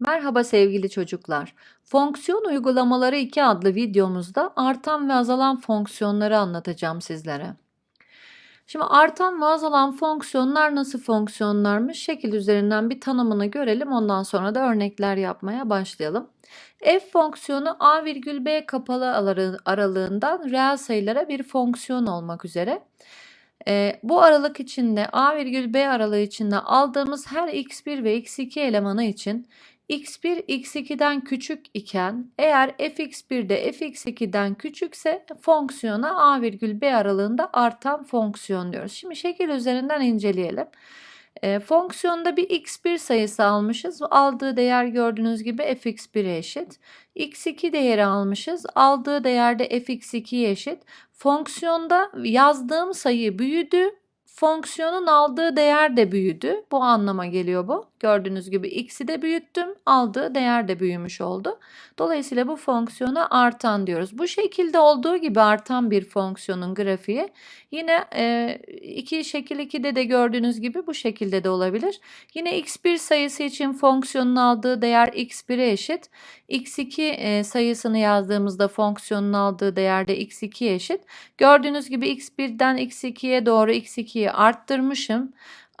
Merhaba sevgili çocuklar. Fonksiyon uygulamaları 2 adlı videomuzda artan ve azalan fonksiyonları anlatacağım sizlere. Şimdi artan ve azalan fonksiyonlar nasıl fonksiyonlarmış? Şekil üzerinden bir tanımını görelim. Ondan sonra da örnekler yapmaya başlayalım. F fonksiyonu a virgül b kapalı aralığı- aralığından reel sayılara bir fonksiyon olmak üzere. Ee, bu aralık içinde a virgül b aralığı içinde aldığımız her x1 ve x2 elemanı için x1 x2'den küçük iken eğer fx1 de fx2'den küçükse fonksiyona a virgül b aralığında artan fonksiyon diyoruz. Şimdi şekil üzerinden inceleyelim. E, fonksiyonda bir x1 sayısı almışız. Aldığı değer gördüğünüz gibi fx1'e eşit. x2 değeri almışız. Aldığı değer de fx2'ye eşit. Fonksiyonda yazdığım sayı büyüdü. Fonksiyonun aldığı değer de büyüdü. Bu anlama geliyor bu. Gördüğünüz gibi x'i de büyüttüm. Aldığı değer de büyümüş oldu. Dolayısıyla bu fonksiyona artan diyoruz. Bu şekilde olduğu gibi artan bir fonksiyonun grafiği yine e, iki şekil 2'de de gördüğünüz gibi bu şekilde de olabilir. Yine x1 sayısı için fonksiyonun aldığı değer x1'e eşit. x2 e, sayısını yazdığımızda fonksiyonun aldığı değer de x2'ye eşit. Gördüğünüz gibi x1'den x2'ye doğru x2'yi arttırmışım.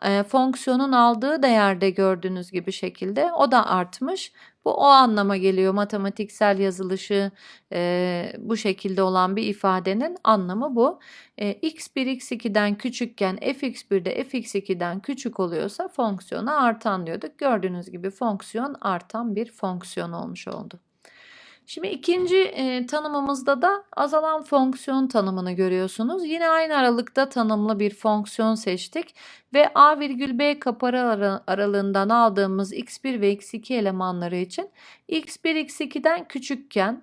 E, fonksiyonun aldığı değerde gördüğünüz gibi şekilde o da artmış. Bu o anlama geliyor matematiksel yazılışı e, bu şekilde olan bir ifadenin anlamı bu. E, x1 x2'den küçükken fx1 de fx2'den küçük oluyorsa fonksiyona artan diyorduk. Gördüğünüz gibi fonksiyon artan bir fonksiyon olmuş oldu. Şimdi ikinci e, tanımımızda da azalan fonksiyon tanımını görüyorsunuz. Yine aynı aralıkta tanımlı bir fonksiyon seçtik ve a virgül b kaparı ara- aralığından aldığımız x1 ve x2 elemanları için x1 x2'den küçükken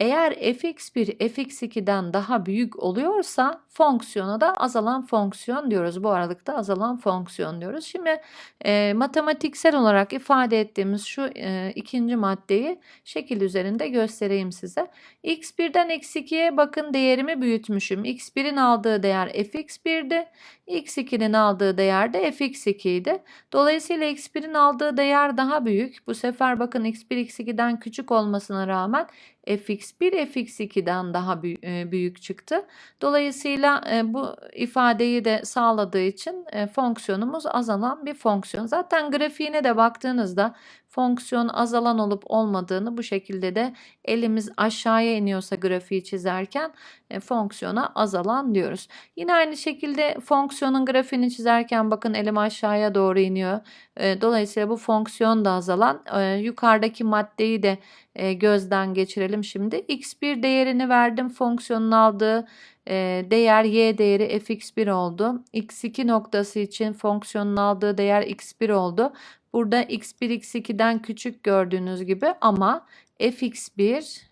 eğer fx1 fx2'den daha büyük oluyorsa fonksiyona da azalan fonksiyon diyoruz. Bu aralıkta azalan fonksiyon diyoruz. Şimdi e, matematiksel olarak ifade ettiğimiz şu e, ikinci maddeyi şekil üzerinde göstereyim size. x1'den x2'ye bakın değerimi büyütmüşüm. x1'in aldığı değer fx1'di. x2'nin aldığı değer de fx2 idi. Dolayısıyla x1'in aldığı değer daha büyük. Bu sefer bakın x1 x2'den küçük olmasına rağmen fx1 fx2'den daha e, büyük çıktı. Dolayısıyla e, bu ifadeyi de sağladığı için e, fonksiyonumuz azalan bir fonksiyon. Zaten grafiğine de baktığınızda fonksiyon azalan olup olmadığını bu şekilde de elimiz aşağıya iniyorsa grafiği çizerken e, fonksiyona azalan diyoruz. Yine aynı şekilde fonksiyonun grafiğini çizerken bakın elim aşağıya doğru iniyor. E, Dolayısıyla bu fonksiyon da azalan. E, Yukarıdaki maddeyi de e, gözden geçirelim şimdi. x1 değerini verdim. Fonksiyonun aldığı e, değer y değeri fx1 oldu. x2 noktası için fonksiyonun aldığı değer x1 oldu. Burada x1 x2'den küçük gördüğünüz gibi ama fx1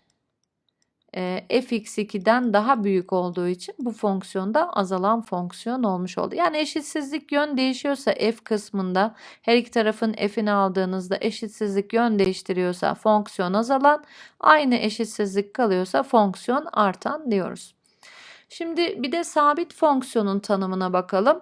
e, fx2'den daha büyük olduğu için bu fonksiyonda azalan fonksiyon olmuş oldu. Yani eşitsizlik yön değişiyorsa f kısmında her iki tarafın f'ini aldığınızda eşitsizlik yön değiştiriyorsa fonksiyon azalan, aynı eşitsizlik kalıyorsa fonksiyon artan diyoruz. Şimdi bir de sabit fonksiyonun tanımına bakalım.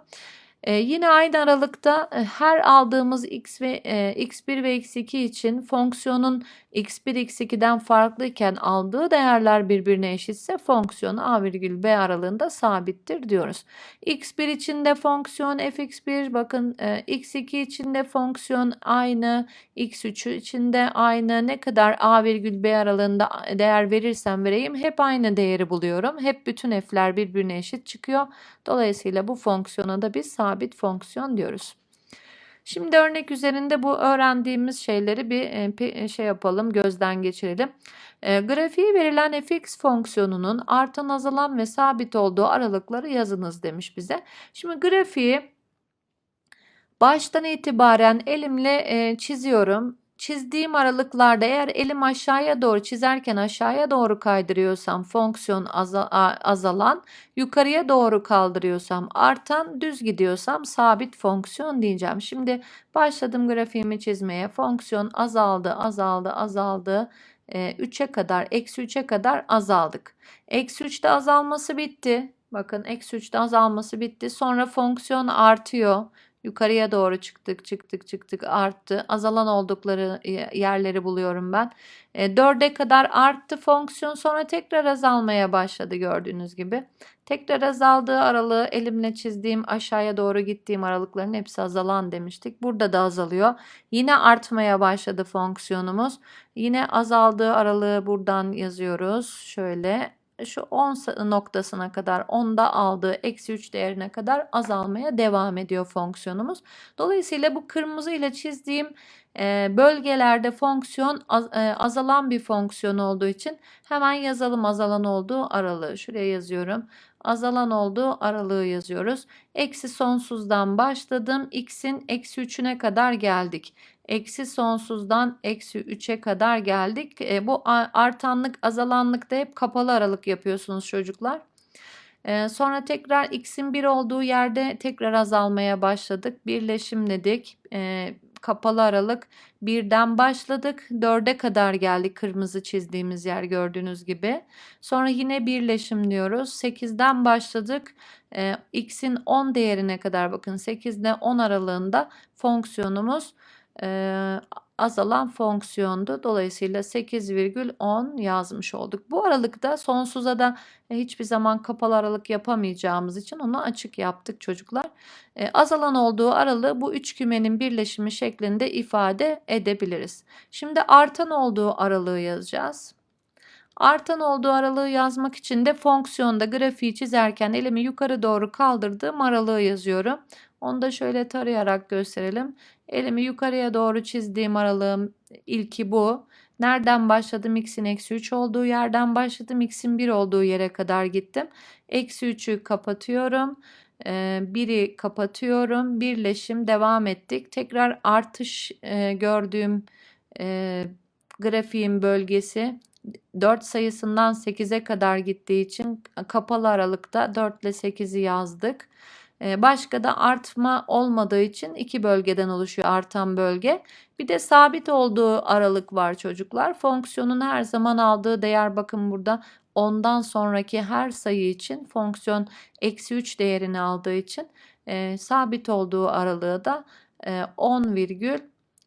Ee, yine aynı aralıkta e, her aldığımız x ve e, x1 ve x2 için fonksiyonun x1 x2'den farklıyken aldığı değerler birbirine eşitse fonksiyon a virgül b aralığında sabittir diyoruz. x1 için de fonksiyon fx1 bakın e, x2 için de fonksiyon aynı x3 için de aynı ne kadar a virgül b aralığında değer verirsem vereyim hep aynı değeri buluyorum. Hep bütün f'ler birbirine eşit çıkıyor. Dolayısıyla bu fonksiyona da biz sabit fonksiyon diyoruz. Şimdi örnek üzerinde bu öğrendiğimiz şeyleri bir e, pe- şey yapalım, gözden geçirelim. E, grafiği verilen fx fonksiyonunun artan, azalan ve sabit olduğu aralıkları yazınız demiş bize. Şimdi grafiği baştan itibaren elimle e, çiziyorum. Çizdiğim aralıklarda eğer elim aşağıya doğru çizerken aşağıya doğru kaydırıyorsam fonksiyon azalan, yukarıya doğru kaldırıyorsam artan, düz gidiyorsam sabit fonksiyon diyeceğim. Şimdi başladım grafiğimi çizmeye. Fonksiyon azaldı, azaldı, azaldı. 3'e kadar, eksi 3'e kadar azaldık. Eksi 3'te azalması bitti. Bakın eksi 3'te azalması bitti. Sonra fonksiyon artıyor. Yukarıya doğru çıktık, çıktık, çıktık, arttı. Azalan oldukları yerleri buluyorum ben. E, 4'e kadar arttı fonksiyon sonra tekrar azalmaya başladı gördüğünüz gibi. Tekrar azaldığı aralığı elimle çizdiğim aşağıya doğru gittiğim aralıkların hepsi azalan demiştik. Burada da azalıyor. Yine artmaya başladı fonksiyonumuz. Yine azaldığı aralığı buradan yazıyoruz. Şöyle şu 10 noktasına kadar 10'da aldığı eksi 3 değerine kadar azalmaya devam ediyor fonksiyonumuz. Dolayısıyla bu kırmızı ile çizdiğim e, bölgelerde fonksiyon e, azalan bir fonksiyon olduğu için hemen yazalım azalan olduğu aralığı. Şuraya yazıyorum. Azalan olduğu aralığı yazıyoruz. Eksi sonsuzdan başladım. X'in eksi 3'üne kadar geldik eksi sonsuzdan eksi 3'e kadar geldik. E, bu artanlık azalanlıkta hep kapalı aralık yapıyorsunuz çocuklar. E, sonra tekrar x'in 1 olduğu yerde tekrar azalmaya başladık. Birleşimledik. E, kapalı aralık 1'den başladık. 4'e kadar geldik kırmızı çizdiğimiz yer gördüğünüz gibi. Sonra yine birleşim diyoruz. 8'den başladık. E, x'in 10 değerine kadar bakın 8 ile 10 aralığında fonksiyonumuz e, azalan fonksiyondu. Dolayısıyla 8,10 yazmış olduk. Bu aralıkta sonsuza da hiçbir zaman kapalı aralık yapamayacağımız için onu açık yaptık çocuklar. E, azalan olduğu aralığı bu üç kümenin birleşimi şeklinde ifade edebiliriz. Şimdi artan olduğu aralığı yazacağız. Artan olduğu aralığı yazmak için de fonksiyonda grafiği çizerken elimi yukarı doğru kaldırdığım aralığı yazıyorum. Onu da şöyle tarayarak gösterelim. Elimi yukarıya doğru çizdiğim aralığım ilki bu. Nereden başladım? X'in eksi 3 olduğu yerden başladım. X'in 1 olduğu yere kadar gittim. Eksi 3'ü kapatıyorum. 1'i ee, kapatıyorum. Birleşim devam ettik. Tekrar artış e, gördüğüm e, grafiğin bölgesi 4 sayısından 8'e kadar gittiği için kapalı aralıkta 4 ile 8'i yazdık. Ee, başka da artma olmadığı için iki bölgeden oluşuyor artan bölge. Bir de sabit olduğu aralık var çocuklar. Fonksiyonun her zaman aldığı değer bakın burada ondan sonraki her sayı için fonksiyon eksi 3 değerini aldığı için e, sabit olduğu aralığı da e, 10 virgül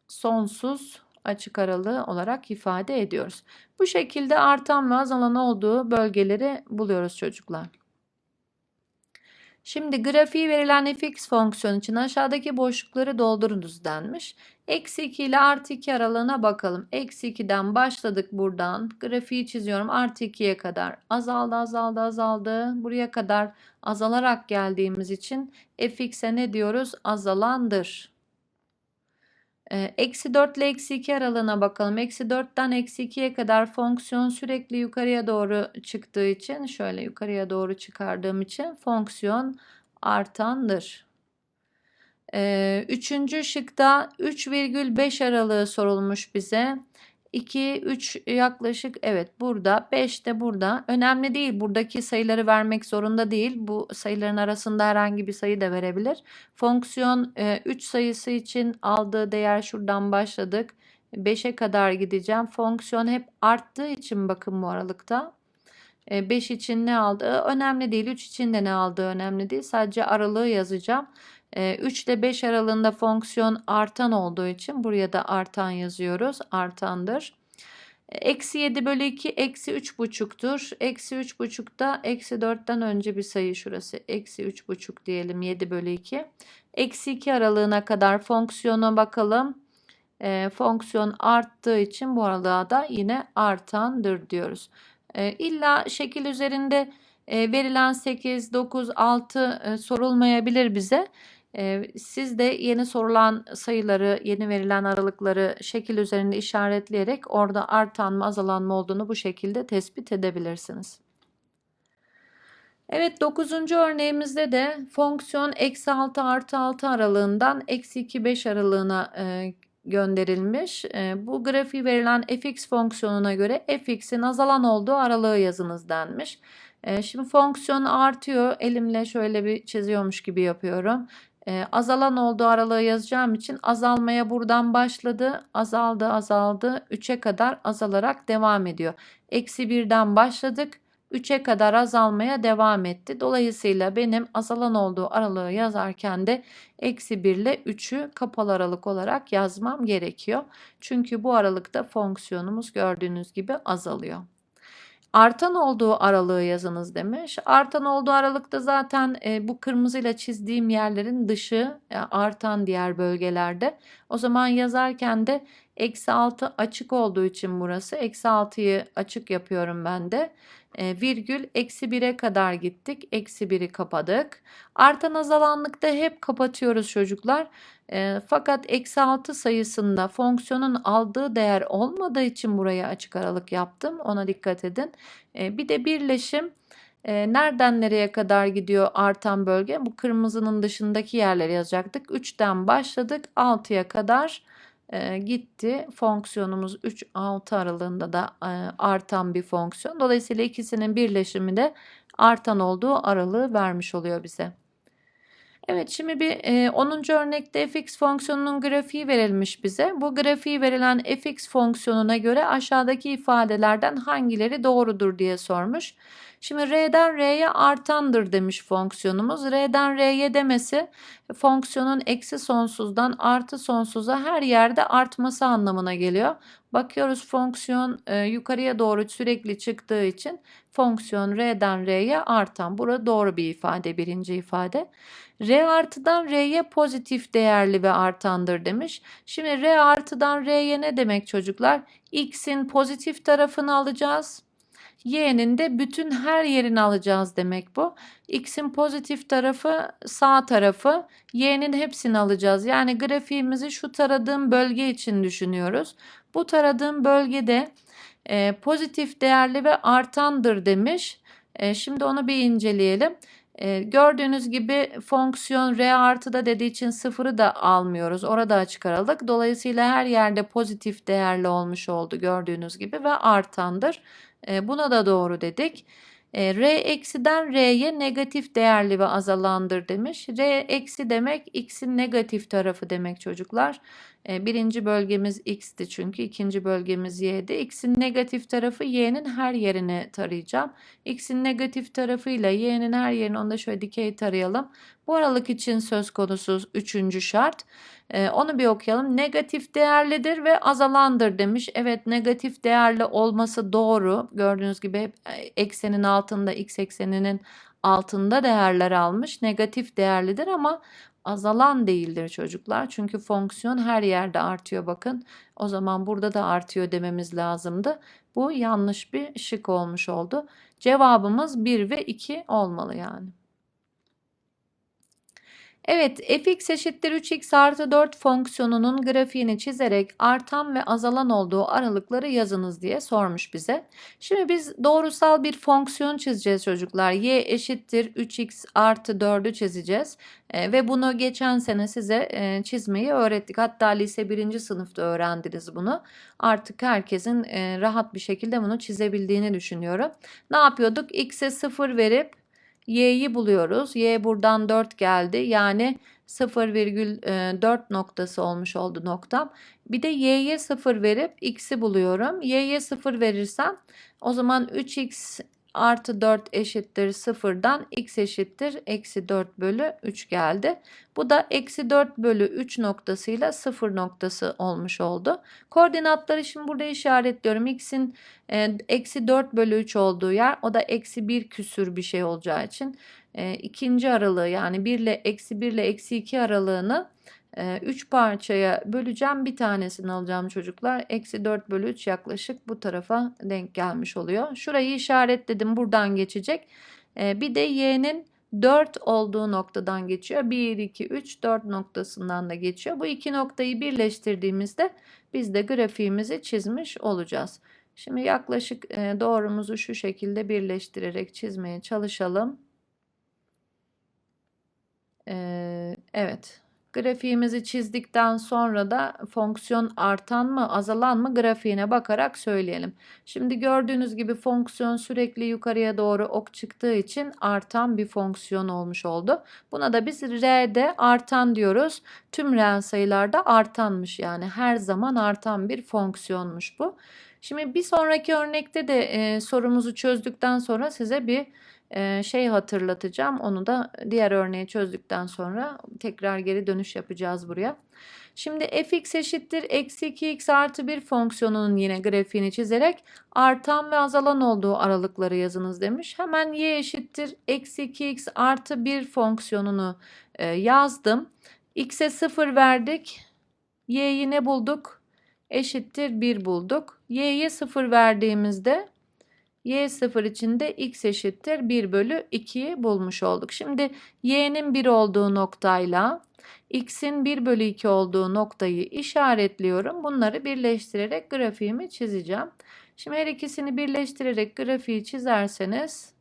sonsuz açık aralığı olarak ifade ediyoruz. Bu şekilde artan ve azalan olduğu bölgeleri buluyoruz çocuklar. Şimdi grafiği verilen fx fonksiyon için aşağıdaki boşlukları doldurunuz denmiş. Eksi 2 ile artı 2 aralığına bakalım. Eksi 2'den başladık buradan. Grafiği çiziyorum artı 2'ye kadar. Azaldı azaldı azaldı. Buraya kadar azalarak geldiğimiz için fx'e ne diyoruz? Azalandır. Eksi 4 ile eksi 2 aralığına bakalım. Eksi 4'ten eksi 2'ye kadar fonksiyon sürekli yukarıya doğru çıktığı için şöyle yukarıya doğru çıkardığım için fonksiyon artandır. Ee, üçüncü şıkta 3,5 aralığı sorulmuş bize. 2, 3 yaklaşık evet burada 5 de burada. Önemli değil buradaki sayıları vermek zorunda değil. Bu sayıların arasında herhangi bir sayı da verebilir. Fonksiyon 3 e, sayısı için aldığı değer şuradan başladık. 5'e kadar gideceğim. Fonksiyon hep arttığı için bakın bu aralıkta. 5 e, için ne aldığı önemli değil. 3 için de ne aldığı önemli değil. Sadece aralığı yazacağım. 3 ile 5 aralığında fonksiyon artan olduğu için buraya da artan yazıyoruz. Artandır. Eksi 7 bölü 2 eksi 3 buçuktur. Eksi 3 buçukta eksi 4'ten önce bir sayı şurası. Eksi 3 buçuk diyelim 7 bölü 2. Eksi 2 aralığına kadar fonksiyona bakalım. E, fonksiyon arttığı için bu aralığa da yine artandır diyoruz. E, illa şekil üzerinde e, verilen 8, 9, 6 e, sorulmayabilir bize. Siz de yeni sorulan sayıları, yeni verilen aralıkları şekil üzerinde işaretleyerek orada artan mı azalan mı olduğunu bu şekilde tespit edebilirsiniz. Evet 9. örneğimizde de fonksiyon eksi 6 artı 6 aralığından eksi 2 5 aralığına e, gönderilmiş. E, bu grafiği verilen fx fonksiyonuna göre fx'in azalan olduğu aralığı yazınız denmiş. Şimdi fonksiyon artıyor. Elimle şöyle bir çiziyormuş gibi yapıyorum e, azalan olduğu aralığı yazacağım için azalmaya buradan başladı. Azaldı azaldı. 3'e kadar azalarak devam ediyor. Eksi 1'den başladık. 3'e kadar azalmaya devam etti. Dolayısıyla benim azalan olduğu aralığı yazarken de eksi 1 ile 3'ü kapalı aralık olarak yazmam gerekiyor. Çünkü bu aralıkta fonksiyonumuz gördüğünüz gibi azalıyor. Artan olduğu aralığı yazınız demiş. Artan olduğu aralıkta zaten e, bu kırmızıyla çizdiğim yerlerin dışı yani artan diğer bölgelerde. O zaman yazarken de eksi 6 açık olduğu için burası. Eksi 6'yı açık yapıyorum ben de. E, virgül eksi 1'e kadar gittik. Eksi 1'i kapadık. Artan azalanlıkta hep kapatıyoruz çocuklar. E, fakat eksi 6 sayısında fonksiyonun aldığı değer olmadığı için buraya açık aralık yaptım. Ona dikkat edin. E, bir de birleşim e, nereden nereye kadar gidiyor artan bölge? Bu kırmızının dışındaki yerleri yazacaktık. 3'ten başladık 6'ya kadar e, gitti. Fonksiyonumuz 3-6 aralığında da e, artan bir fonksiyon. Dolayısıyla ikisinin birleşimi de artan olduğu aralığı vermiş oluyor bize. Evet şimdi bir e, 10. örnekte fx fonksiyonunun grafiği verilmiş bize. Bu grafiği verilen fx fonksiyonuna göre aşağıdaki ifadelerden hangileri doğrudur diye sormuş. Şimdi r'den r'ye artandır demiş fonksiyonumuz. R'den r'ye demesi fonksiyonun eksi sonsuzdan artı sonsuza her yerde artması anlamına geliyor. Bakıyoruz fonksiyon e, yukarıya doğru sürekli çıktığı için fonksiyon r'den r'ye artan. Burada doğru bir ifade birinci ifade. R artıdan R'ye pozitif değerli ve artandır demiş. Şimdi R artıdan R'ye ne demek çocuklar? X'in pozitif tarafını alacağız. Y'nin de bütün her yerini alacağız demek bu. X'in pozitif tarafı sağ tarafı, Y'nin hepsini alacağız. Yani grafiğimizi şu taradığım bölge için düşünüyoruz. Bu taradığım bölgede e, pozitif değerli ve artandır demiş. E, şimdi onu bir inceleyelim. E, gördüğünüz gibi fonksiyon R artıda dediği için sıfırı da almıyoruz. Orada açık aralık. Dolayısıyla her yerde pozitif değerli olmuş oldu gördüğünüz gibi ve artandır. E, buna da doğru dedik. E, R eksiden R'ye negatif değerli ve azalandır demiş. R eksi demek X'in negatif tarafı demek çocuklar. E, birinci bölgemiz X'ti çünkü ikinci bölgemiz Y'di. X'in negatif tarafı Y'nin her yerini tarayacağım. X'in negatif tarafıyla Y'nin her yerini onu da şöyle dikey tarayalım. Bu aralık için söz konusu üçüncü şart. Ee, onu bir okuyalım. Negatif değerlidir ve azalandır demiş. Evet negatif değerli olması doğru. Gördüğünüz gibi e, eksenin altında x ekseninin altında değerler almış. Negatif değerlidir ama azalan değildir çocuklar. Çünkü fonksiyon her yerde artıyor bakın. O zaman burada da artıyor dememiz lazımdı. Bu yanlış bir şık olmuş oldu. Cevabımız 1 ve 2 olmalı yani. Evet fx eşittir 3x artı 4 fonksiyonunun grafiğini çizerek artan ve azalan olduğu aralıkları yazınız diye sormuş bize. Şimdi biz doğrusal bir fonksiyon çizeceğiz çocuklar. y eşittir 3x artı 4'ü çizeceğiz. E, ve bunu geçen sene size e, çizmeyi öğrettik. Hatta lise 1. sınıfta öğrendiniz bunu. Artık herkesin e, rahat bir şekilde bunu çizebildiğini düşünüyorum. Ne yapıyorduk? x'e 0 verip y'yi buluyoruz. y buradan 4 geldi. Yani 0,4 noktası olmuş oldu noktam. Bir de y'ye 0 verip x'i buluyorum. y'ye 0 verirsem o zaman 3x artı 4 eşittir 0'dan x eşittir eksi 4 bölü 3 geldi. Bu da eksi 4 bölü 3 noktasıyla 0 noktası olmuş oldu. Koordinatları şimdi burada işaretliyorum. x'in e, eksi 4 bölü 3 olduğu yer o da eksi 1 küsür bir şey olacağı için e, ikinci aralığı yani 1 ile eksi 1 ile eksi 2 aralığını 3 ee, parçaya böleceğim. Bir tanesini alacağım çocuklar. Eksi 4 bölü 3 yaklaşık bu tarafa denk gelmiş oluyor. Şurayı işaretledim. Buradan geçecek. Bir de y'nin 4 olduğu noktadan geçiyor. 1, 2, 3, 4 noktasından da geçiyor. Bu iki noktayı birleştirdiğimizde biz de grafiğimizi çizmiş olacağız. Şimdi yaklaşık doğrumuzu şu şekilde birleştirerek çizmeye çalışalım. Evet. Grafiğimizi çizdikten sonra da fonksiyon artan mı azalan mı grafiğine bakarak söyleyelim. Şimdi gördüğünüz gibi fonksiyon sürekli yukarıya doğru ok çıktığı için artan bir fonksiyon olmuş oldu. Buna da biz R'de artan diyoruz. Tüm reel sayılarda artanmış yani her zaman artan bir fonksiyonmuş bu. Şimdi bir sonraki örnekte de e, sorumuzu çözdükten sonra size bir şey hatırlatacağım. Onu da diğer örneği çözdükten sonra tekrar geri dönüş yapacağız buraya. Şimdi fx eşittir eksi 2x artı 1 fonksiyonunun yine grafiğini çizerek artan ve azalan olduğu aralıkları yazınız demiş. Hemen y eşittir eksi 2x artı 1 fonksiyonunu yazdım. x'e 0 verdik. y'yi ne bulduk? Eşittir 1 bulduk. y'ye 0 verdiğimizde y0 için de x eşittir 1 bölü 2'yi bulmuş olduk. Şimdi y'nin 1 olduğu noktayla x'in 1 bölü 2 olduğu noktayı işaretliyorum. Bunları birleştirerek grafiğimi çizeceğim. Şimdi her ikisini birleştirerek grafiği çizerseniz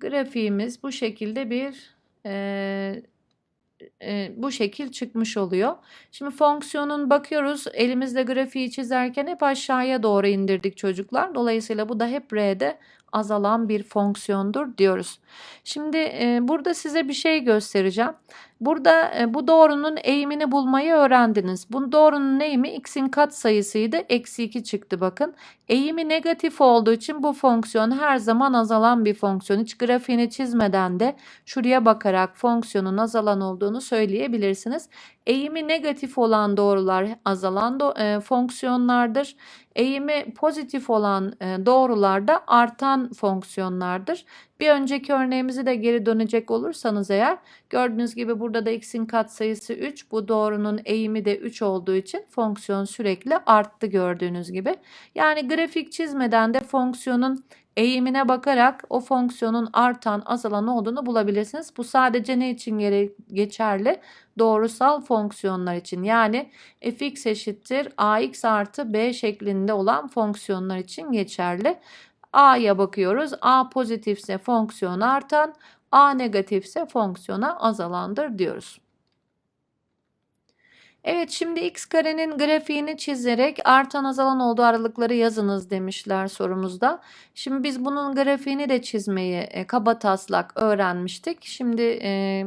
grafiğimiz bu şekilde bir e, e, bu şekil çıkmış oluyor. Şimdi fonksiyonun bakıyoruz elimizde grafiği çizerken hep aşağıya doğru indirdik çocuklar. Dolayısıyla bu da hep R'de azalan bir fonksiyondur diyoruz. Şimdi e, burada size bir şey göstereceğim. Burada e, bu doğrunun eğimini bulmayı öğrendiniz. Bu doğrunun eğimi x'in katsayısıydı. Eksi 2 çıktı bakın. Eğimi negatif olduğu için bu fonksiyon her zaman azalan bir fonksiyon. Hiç grafiğini çizmeden de şuraya bakarak fonksiyonun azalan olduğunu söyleyebilirsiniz. Eğimi negatif olan doğrular azalan do e, fonksiyonlardır. Eğimi pozitif olan e, doğrular da artan fonksiyonlardır. Bir önceki örneğimizi de geri dönecek olursanız eğer gördüğünüz gibi burada da x'in katsayısı 3. Bu doğrunun eğimi de 3 olduğu için fonksiyon sürekli arttı gördüğünüz gibi. Yani grafik çizmeden de fonksiyonun eğimine bakarak o fonksiyonun artan azalan olduğunu bulabilirsiniz. Bu sadece ne için geçerli? Doğrusal fonksiyonlar için yani fx eşittir ax artı b şeklinde olan fonksiyonlar için geçerli. A'ya bakıyoruz. A pozitifse fonksiyon artan, A negatifse fonksiyona azalandır diyoruz. Evet şimdi x karenin grafiğini çizerek artan azalan olduğu aralıkları yazınız demişler sorumuzda. Şimdi biz bunun grafiğini de çizmeyi e, kaba taslak öğrenmiştik. Şimdi e,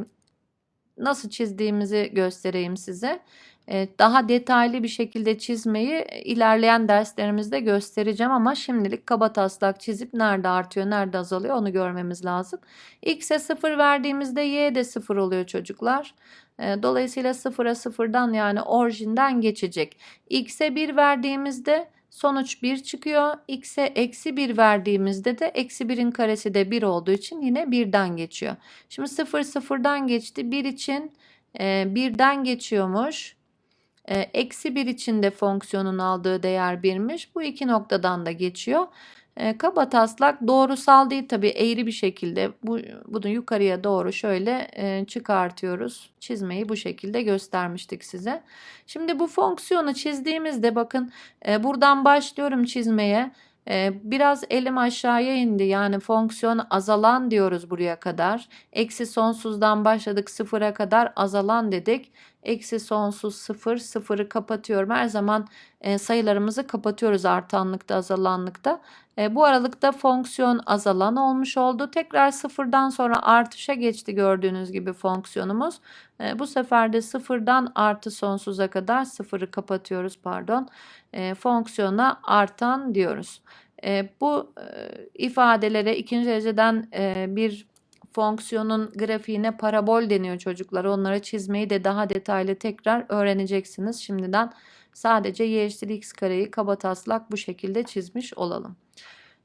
nasıl çizdiğimizi göstereyim size. E, daha detaylı bir şekilde çizmeyi ilerleyen derslerimizde göstereceğim ama şimdilik kaba taslak çizip nerede artıyor nerede azalıyor onu görmemiz lazım. X'e 0 verdiğimizde Y de 0 oluyor çocuklar. E, dolayısıyla 0'a 0'dan yani orijinden geçecek. X'e 1 verdiğimizde sonuç 1 çıkıyor. X'e eksi 1 verdiğimizde de eksi 1'in karesi de 1 olduğu için yine 1'den geçiyor. Şimdi 0 0'dan geçti. 1 için e, 1'den geçiyormuş. Eksi 1 için de fonksiyonun aldığı değer 1'miş. Bu iki noktadan da geçiyor. E, kaba taslak doğrusal değil tabii eğri bir şekilde bu, bunu yukarıya doğru şöyle çıkartıyoruz. Çizmeyi bu şekilde göstermiştik size. Şimdi bu fonksiyonu çizdiğimizde bakın buradan başlıyorum çizmeye. Biraz elim aşağıya indi yani fonksiyon azalan diyoruz buraya kadar. Eksi sonsuzdan başladık sıfıra kadar azalan dedik. Eksi sonsuz sıfır sıfırı kapatıyorum. Her zaman e, sayılarımızı kapatıyoruz artanlıkta azalanlıkta. E, bu aralıkta fonksiyon azalan olmuş oldu. Tekrar sıfırdan sonra artışa geçti gördüğünüz gibi fonksiyonumuz. E, bu sefer de sıfırdan artı sonsuza kadar sıfırı kapatıyoruz pardon. E, fonksiyona artan diyoruz. E, bu e, ifadelere ikinci dereceden e, bir fonksiyonun grafiğine parabol deniyor çocuklar. Onları çizmeyi de daha detaylı tekrar öğreneceksiniz. Şimdiden sadece y eşittir x kareyi kaba taslak bu şekilde çizmiş olalım.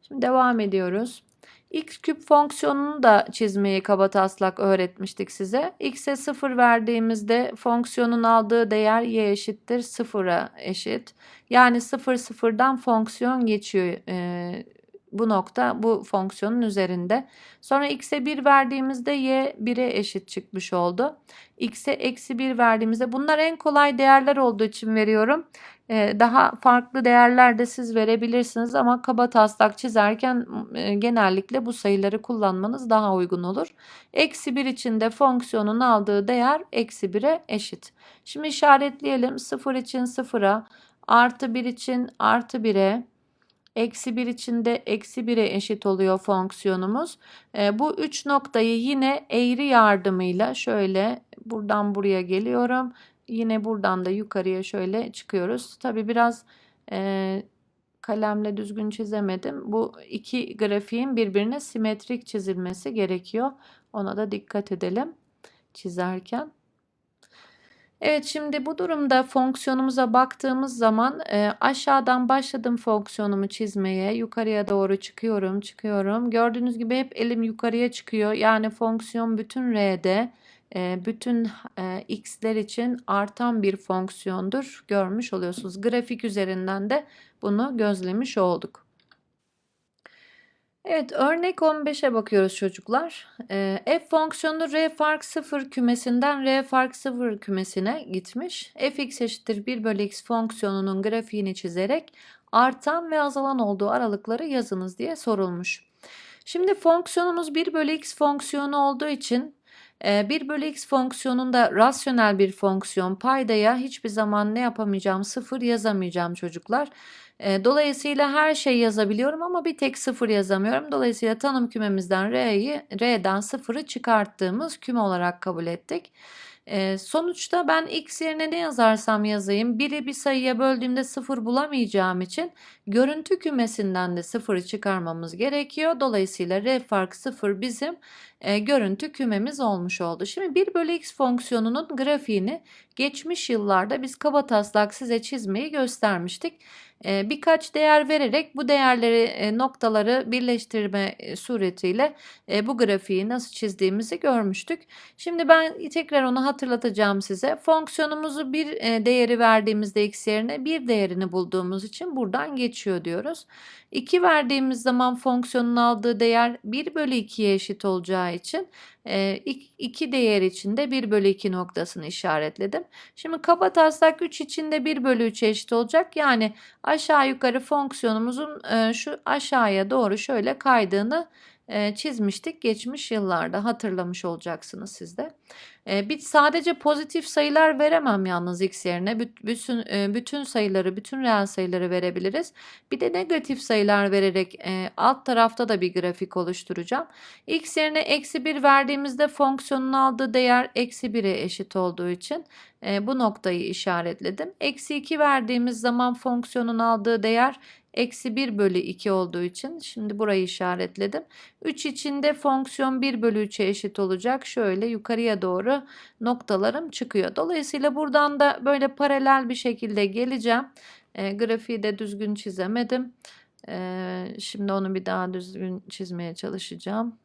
Şimdi devam ediyoruz. X küp fonksiyonunu da çizmeyi kaba taslak öğretmiştik size. X'e 0 verdiğimizde fonksiyonun aldığı değer y eşittir 0'a eşit. Yani 0 0'dan fonksiyon geçiyor. Ee, bu nokta bu fonksiyonun üzerinde. Sonra x'e 1 verdiğimizde y 1'e eşit çıkmış oldu. x'e eksi 1 verdiğimizde bunlar en kolay değerler olduğu için veriyorum. E, daha farklı değerler de siz verebilirsiniz ama kaba taslak çizerken e, genellikle bu sayıları kullanmanız daha uygun olur. Eksi 1 için de fonksiyonun aldığı değer eksi 1'e eşit. Şimdi işaretleyelim 0 için 0'a, artı 1 için artı 1'e, Eksi 1 için de eksi 1'e eşit oluyor fonksiyonumuz. E, bu üç noktayı yine eğri yardımıyla şöyle buradan buraya geliyorum. Yine buradan da yukarıya şöyle çıkıyoruz. Tabi biraz e, kalemle düzgün çizemedim. Bu iki grafiğin birbirine simetrik çizilmesi gerekiyor. Ona da dikkat edelim çizerken. Evet şimdi bu durumda fonksiyonumuza baktığımız zaman e, aşağıdan başladım fonksiyonumu çizmeye. Yukarıya doğru çıkıyorum, çıkıyorum. Gördüğünüz gibi hep elim yukarıya çıkıyor. Yani fonksiyon bütün R'de e, bütün e, x'ler için artan bir fonksiyondur. Görmüş oluyorsunuz. Grafik üzerinden de bunu gözlemiş olduk. Evet, örnek 15'e bakıyoruz çocuklar. Ee, f fonksiyonu r fark 0 kümesinden r fark 0 kümesine gitmiş. fx eşittir 1 bölü x fonksiyonunun grafiğini çizerek artan ve azalan olduğu aralıkları yazınız diye sorulmuş. Şimdi fonksiyonumuz 1 bölü x fonksiyonu olduğu için 1 bölü x fonksiyonunda rasyonel bir fonksiyon paydaya hiçbir zaman ne yapamayacağım? Sıfır yazamayacağım çocuklar. Dolayısıyla her şeyi yazabiliyorum ama bir tek sıfır yazamıyorum. Dolayısıyla tanım kümemizden R'yi R'den sıfırı çıkarttığımız küme olarak kabul ettik. Sonuçta ben x yerine ne yazarsam yazayım biri bir sayıya böldüğümde sıfır bulamayacağım için görüntü kümesinden de sıfırı çıkarmamız gerekiyor. Dolayısıyla r fark sıfır bizim e, görüntü kümemiz olmuş oldu. Şimdi 1 bölü x fonksiyonunun grafiğini geçmiş yıllarda biz kaba taslak size çizmeyi göstermiştik. Birkaç değer vererek bu değerleri noktaları birleştirme suretiyle bu grafiği nasıl çizdiğimizi görmüştük. Şimdi ben tekrar onu hatırlatacağım size. Fonksiyonumuzu bir değeri verdiğimizde x yerine bir değerini bulduğumuz için buradan geçiyor diyoruz. 2 verdiğimiz zaman fonksiyonun aldığı değer 1 bölü 2'ye eşit olacağı için 2 değer içinde 1 bölü 2 noktasını işaretledim. Şimdi kaba taslak 3 içinde 1 bölü 3'e eşit olacak. Yani aşağı yukarı fonksiyonumuzun şu aşağıya doğru şöyle kaydığını çizmiştik geçmiş yıllarda hatırlamış olacaksınız siz de. Bir sadece pozitif sayılar veremem yalnız x yerine. Bütün, bütün sayıları, bütün reel sayıları verebiliriz. Bir de negatif sayılar vererek alt tarafta da bir grafik oluşturacağım. x yerine eksi 1 verdiğimizde fonksiyonun aldığı değer eksi 1'e eşit olduğu için bu noktayı işaretledim. Eksi 2 verdiğimiz zaman fonksiyonun aldığı değer eksi 1 bölü 2 olduğu için şimdi burayı işaretledim. 3 içinde fonksiyon 1 bölü 3'e eşit olacak. Şöyle yukarıya doğru noktalarım çıkıyor. Dolayısıyla buradan da böyle paralel bir şekilde geleceğim. E, grafiği de düzgün çizemedim. E, şimdi onu bir daha düzgün çizmeye çalışacağım.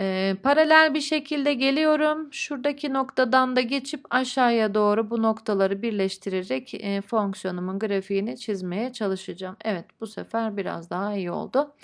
Ee, paralel bir şekilde geliyorum. Şuradaki noktadan da geçip aşağıya doğru bu noktaları birleştirerek e, fonksiyonumun grafiğini çizmeye çalışacağım. Evet bu sefer biraz daha iyi oldu.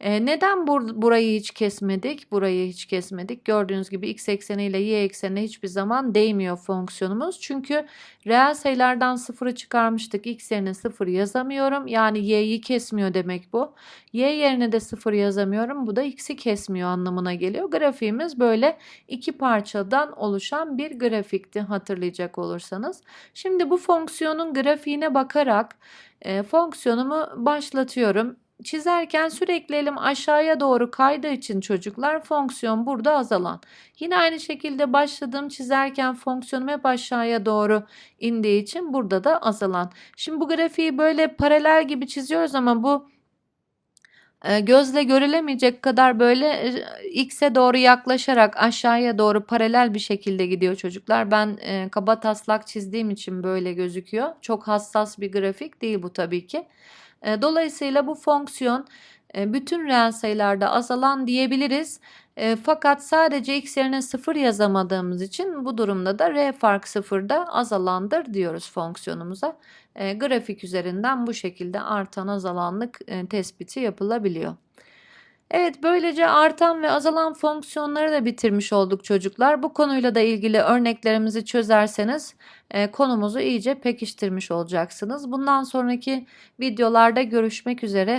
E, neden bur burayı hiç kesmedik? Burayı hiç kesmedik. Gördüğünüz gibi x ekseni ile y eksenine hiçbir zaman değmiyor fonksiyonumuz. Çünkü reel sayılardan sıfırı çıkarmıştık. x yerine sıfır yazamıyorum. Yani y'yi kesmiyor demek bu. y yerine de sıfır yazamıyorum. Bu da x'i kesmiyor anlamına geliyor oluyor. Grafiğimiz böyle iki parçadan oluşan bir grafikti hatırlayacak olursanız. Şimdi bu fonksiyonun grafiğine bakarak e, fonksiyonumu başlatıyorum. Çizerken sürekli elim aşağıya doğru kaydığı için çocuklar fonksiyon burada azalan. Yine aynı şekilde başladığım çizerken fonksiyonum hep aşağıya doğru indiği için burada da azalan. Şimdi bu grafiği böyle paralel gibi çiziyoruz ama bu gözle görülemeyecek kadar böyle x'e doğru yaklaşarak aşağıya doğru paralel bir şekilde gidiyor çocuklar. Ben kaba taslak çizdiğim için böyle gözüküyor. Çok hassas bir grafik değil bu tabii ki. dolayısıyla bu fonksiyon bütün reel sayılarda azalan diyebiliriz. Fakat sadece x yerine 0 yazamadığımız için bu durumda da r fark 0'da azalandır diyoruz fonksiyonumuza. grafik üzerinden bu şekilde artan azalanlık tespiti yapılabiliyor. Evet, böylece artan ve azalan fonksiyonları da bitirmiş olduk çocuklar. Bu konuyla da ilgili örneklerimizi çözerseniz e, konumuzu iyice pekiştirmiş olacaksınız. Bundan sonraki videolarda görüşmek üzere.